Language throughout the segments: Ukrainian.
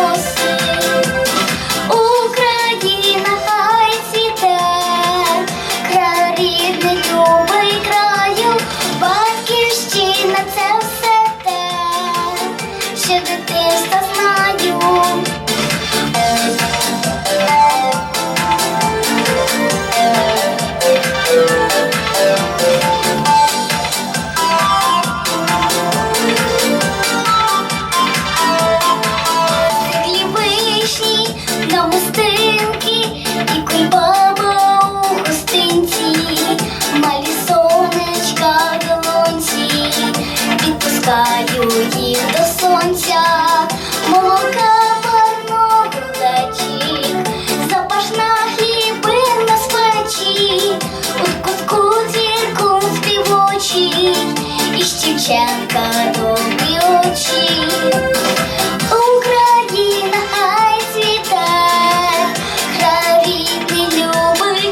Vamos. сонця, молока парного плечі, запашна хлібина з печі, у кутку цірком співочі, і щівченка добрі очі. Україна хай цвіте,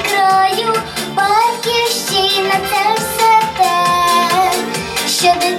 краю, батьківщина це все те, що.